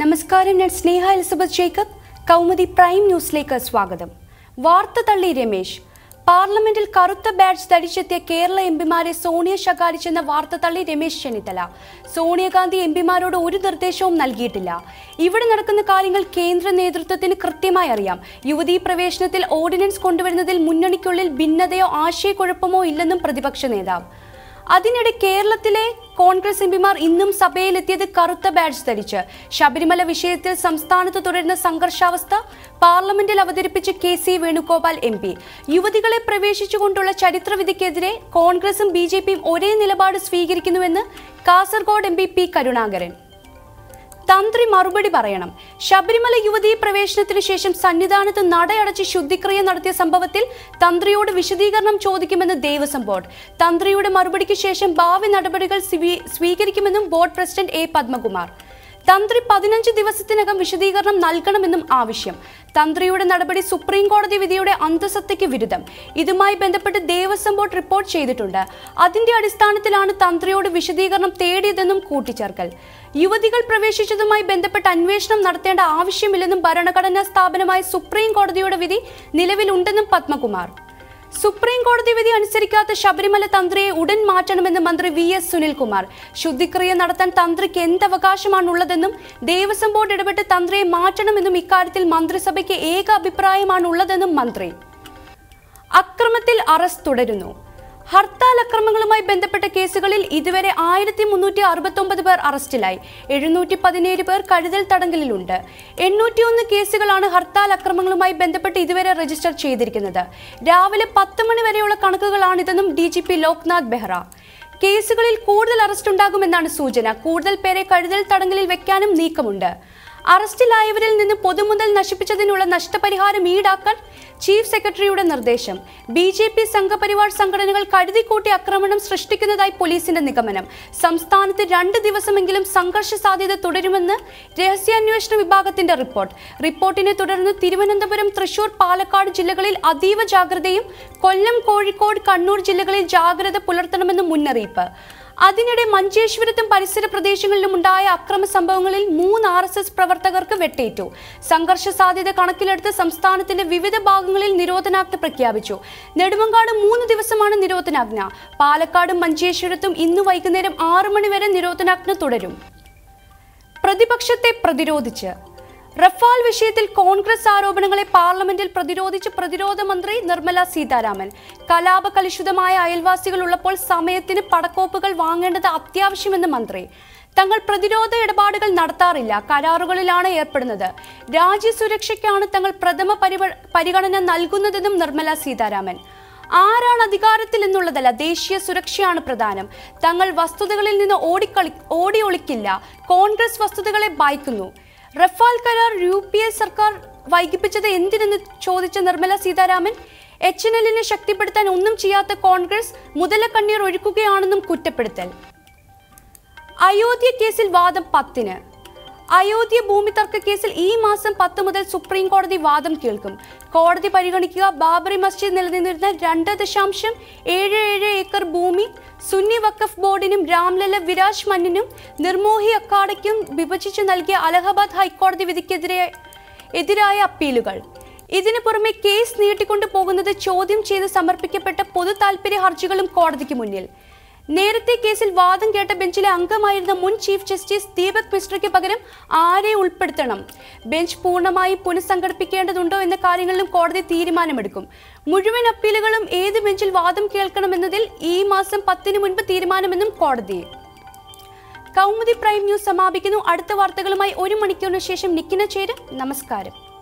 നമസ്കാരം ഞാൻ Sneha Elizabeth Jacob. Kaumudi prime ന്യൂസിലേക്ക് സ്വാഗതം. വാർത്ത തള്ളി രമേശ്. പാർലമെന്റിൽ കറുത്ത ബാഡ്ജ് ധരിച്ചെത്തിയ കേരള എംപിമാരെ സോണിയ ശകാരിച്ചെന്ന വാർത്ത തള്ളി രമേശ് ചെന്നിത്തല. സോണിയാഗാന്ധി എംപിമാരോട് ഒരു നിർദ്ദേശവും നൽകിയിട്ടില്ല. ഇവിടെ നടക്കുന്ന കാര്യങ്ങൾ കേന്ദ്ര നേതൃത്വത്തിന് കൃത്യമായി അറിയാം. യുവതീ പ്രവേശനത്തിൽ ഓർഡിനൻസ് കൊണ്ടുവരുന്നതിൽ മുന്നണിക്കുള്ളിൽ ഭിന്നതയോ ആശയക്കുഴപ്പമോ ഇല്ലെന്നും പ്രതിപക്ഷ നേതാവ്. അതിനിടെ കേരളത്തിലെ കോൺഗ്രസ് എംപിമാർ ഇന്നും സഭയിലെത്തിയത് കറുത്ത ബാഡ്ജ് ധരിച്ച്. ശബരിമല വിഷയത്തിൽ സംസ്ഥാനത്ത് തുടരുന്ന സംഘർഷാവസ്ഥ പാർലമെന്റിൽ അവതരിപ്പിച്ച് K C Venugopal M P. യുവതികളെ പ്രവേശിച്ചുകൊണ്ടുള്ള ചരിത്രവിധിക്കെതിരെ കോൺഗ്രസും ബി ഒരേ നിലപാട് സ്വീകരിക്കുന്നുവെന്ന് കാസർഗോഡ് എം പി കരുണാകരൻ. തന്ത്രി മറുപടി പറയണം. ശബരിമല യുവതീ പ്രവേശനത്തിന് ശേഷം സന്നിധാനത്ത് നടയടച്ച് ശുദ്ധിക്രിയ നടത്തിയ സംഭവത്തിൽ തന്ത്രിയോട് വിശദീകരണം ചോദിക്കുമെന്ന് ദേവസ്വം ബോർഡ്. തന്ത്രിയുടെ മറുപടിക്ക് ശേഷം ഭാവി നടപടികൾ സ്വീ- സ്വീകരിക്കുമെന്നും ബോർഡ് പ്രസിഡന്റ് എ പത്മകുമാർ. തന്ത്രി പതിനഞ്ച് ദിവസത്തിനകം വിശദീകരണം നൽകണമെന്നും ആവശ്യം. തന്ത്രിയുടെ നടപടി സുപ്രീം കോടതി വിധിയുടെ അന്തസത്തയ്ക്ക് വിരുദ്ധം. ഇതുമായി ബന്ധപ്പെട്ട് ദേവസ്വം ബോർഡ് റിപ്പോർട്ട് ചെയ്തിട്ടുണ്ട്. അതിന്റെ അടിസ്ഥാനത്തിലാണ് തന്ത്രിയോട് വിശദീകരണം തേടിയതെന്നും കൂട്ടിച്ചേർക്കൽ. യുവതികൾ പ്രവേശിച്ചതുമായി ബന്ധപ്പെട്ട് അന്വേഷണം നടത്തേണ്ട ആവശ്യമില്ലെന്നും ഭരണഘടനാ സ്ഥാപനമായ സുപ്രീം കോടതിയുടെ വിധി നിലവിലുണ്ടെന്നും പത്മകുമാർ. സുപ്രീം കോടതി വിധി അനുസരിക്കാത്ത ശബരിമല തന്ത്രിയെ ഉടൻ മാറ്റണമെന്ന് മന്ത്രി വി എസ് സുനിൽകുമാർ. ശുദ്ധിക്രിയ നടത്താൻ തന്ത്രിക്ക് എന്ത് അവകാശമാണുള്ളതെന്നും ദേവസ്വം ബോർഡ് ഇടപെട്ട് തന്ത്രിയെ മാറ്റണമെന്നും ഇക്കാര്യത്തിൽ മന്ത്രിസഭയ്ക്ക് ഏക അഭിപ്രായമാണുള്ളതെന്നും മന്ത്രി. അക്രമത്തിൽ അറസ്റ്റ് തുടരുന്നു. ഹർത്താൽ അക്രമങ്ങളുമായി ബന്ധപ്പെട്ട കേസുകളിൽ ഇതുവരെ ആയിരത്തി മുന്നൂറ്റി അറുപത്തി ഒമ്പത് പേർ അറസ്റ്റിലായി. എഴുന്നൂറ്റി പതിനേഴ് പേർ കരുതൽ തടങ്കലിലുണ്ട്. എണ്ണൂറ്റിയൊന്ന് കേസുകളാണ് ഹർത്താൽ അക്രമങ്ങളുമായി ബന്ധപ്പെട്ട് ഇതുവരെ രജിസ്റ്റർ ചെയ്തിരിക്കുന്നത്. രാവിലെ പത്ത് മണി വരെയുള്ള കണക്കുകളാണിതെന്നും D G P Loknath Behera. കേസുകളിൽ കൂടുതൽ അറസ്റ്റ് ഉണ്ടാകുമെന്നാണ് സൂചന. കൂടുതൽ പേരെ കരുതൽ തടങ്കലിൽ വെക്കാനും നീക്കമുണ്ട്. അറസ്റ്റിലായവരിൽ നിന്ന് പൊതുമുതൽ നശിപ്പിച്ചതിനുള്ള നഷ്ടപരിഹാരം ഈടാക്കാൻ ചീഫ് സെക്രട്ടറിയുടെ നിർദ്ദേശം. ബി ജെ പി സംഘപരിവാർ സംഘടനകൾ കരുതിക്കൂട്ടി ആക്രമണം സൃഷ്ടിക്കുന്നതായി പോലീസിന്റെ നിഗമനം. സംസ്ഥാനത്ത് രണ്ട് ദിവസമെങ്കിലും സംഘർഷ സാധ്യത തുടരുമെന്ന് രഹസ്യാന്വേഷണ വിഭാഗത്തിന്റെ റിപ്പോർട്ട്. റിപ്പോർട്ടിനെ തുടർന്ന് തിരുവനന്തപുരം തൃശൂർ പാലക്കാട് ജില്ലകളിൽ അതീവ ജാഗ്രതയും കൊല്ലം കോഴിക്കോട് കണ്ണൂർ ജില്ലകളിൽ ജാഗ്രത പുലർത്തണമെന്നും മുന്നറിയിപ്പ്. അതിനിടെ മഞ്ചേശ്വരത്തും പരിസര പ്രദേശങ്ങളിലും ഉണ്ടായ അക്രമ സംഭവങ്ങളിൽ മൂന്ന് ആർ എസ് എസ് പ്രവർത്തകർക്ക് വെട്ടേറ്റു. സംഘർഷ സാധ്യത കണക്കിലെടുത്ത് സംസ്ഥാനത്തിന്റെ വിവിധ ഭാഗങ്ങളിൽ നിരോധനാജ്ഞ പ്രഖ്യാപിച്ചു. നെടുമങ്ങാട് മൂന്ന് ദിവസമാണ് നിരോധനാജ്ഞ. പാലക്കാടും മഞ്ചേശ്വരത്തും ഇന്ന് വൈകുന്നേരം ആറു മണിവരെ നിരോധനാജ്ഞ തുടരും. പ്രതിപക്ഷത്തെ പ്രതിരോധിച്ച് റഫാൽ വിഷയത്തിൽ കോൺഗ്രസ് ആരോപണങ്ങളെ പാർലമെന്റിൽ പ്രതിരോധിച്ച് പ്രതിരോധ മന്ത്രി നിർമ്മല സീതാരാമൻ. കലാപ കലുഷിതമായ അയൽവാസികൾ ഉള്ളപ്പോൾ സമയത്തിന് പടക്കോപ്പുകൾ വാങ്ങേണ്ടത് അത്യാവശ്യമെന്ന് മന്ത്രി. തങ്ങൾ പ്രതിരോധ ഇടപാടുകൾ നടത്താറില്ല കരാറുകളിലാണ് ഏർപ്പെടുന്നത്. രാജ്യസുരക്ഷയ്ക്കാണ് തങ്ങൾ പ്രഥമ പരിഗണന നൽകുന്നതെന്നും നിർമ്മല സീതാരാമൻ. ആരാണ് അധികാരത്തിൽ എന്നുള്ളതല്ല ദേശീയ സുരക്ഷയാണ് പ്രധാനം. തങ്ങൾ വസ്തുതകളിൽ നിന്ന് ഓടിക്കളി ഓടി ഒളിക്കില്ല കോൺഗ്രസ് വസ്തുതകളെ ഭയക്കുന്നു. റഫാൽ കരാർ യു പി എ സർക്കാർ വൈകിപ്പിച്ചത് എന്തിനെന്ന് ചോദിച്ച നിർമ്മല സീതാരാമൻ എച്ച് എൻ എല്ലിനെ ശക്തിപ്പെടുത്താൻ ഒന്നും ചെയ്യാത്ത കോൺഗ്രസ് മുതല കണ്ണീർ ഒഴുക്കുകയാണെന്നും കുറ്റപ്പെടുത്തൽ. അയോധ്യ കേസിൽ വാദം പത്തിന്. അയോധ്യ ഭൂമി തർക്ക കേസിൽ ഈ മാസം പത്ത് മുതൽ സുപ്രീം കോടതി വാദം കേൾക്കും. കോടതി പരിഗണിക്കുക ബാബറി മസ്ജിദ് നിലനിന്നിരുന്ന രണ്ട് ദശാംശം ഏഴ് ഏഴ് ഏക്കർ ഭൂമി സുന്നി വഖഫ് ബോർഡിനും രാംലല വിരാജ് മന്നിനും നിർമോഹി അക്കാഡയ്ക്കും വിഭജിച്ചു നൽകിയ അലഹബാദ് ഹൈക്കോടതി വിധിക്കെതിരെ എതിരായ അപ്പീലുകൾ. ഇതിനു പുറമെ കേസ് നീട്ടിക്കൊണ്ടു പോകുന്നത് ചോദ്യം ചെയ്ത് സമർപ്പിക്കപ്പെട്ട പൊതു താൽപര്യ ഹർജികളും കോടതിക്ക് മുന്നിൽ. നേരത്തെ കേസിൽ വാദം കേട്ട ബെഞ്ചിലെ അംഗമായിരുന്ന മുൻ ചീഫ് ജസ്റ്റിസ് ദീപക് മിശ്രയ്ക്ക് പകരം ആരെ ഉൾപ്പെടുത്തണം? ബെഞ്ച് പൂർണമായി പുനഃസംഘടിപ്പിക്കേണ്ടതുണ്ടോ എന്ന കാര്യങ്ങളിലും കോടതി തീരുമാനമെടുക്കും. മുഴുവൻ അപ്പീലുകളും ഏത് ബെഞ്ചിൽ വാദം കേൾക്കണമെന്നതിൽ ഈ മാസം പത്തിന് മുൻപ് തീരുമാനമെന്നും കോടതി. കൗമുദി പ്രൈം ന്യൂസ് സമാപിക്കുന്നു. അടുത്ത വാർത്തകളുമായി ഒരു മണിക്കൂറിന് ശേഷം നിക്കിന ചേരും. നമസ്കാരം.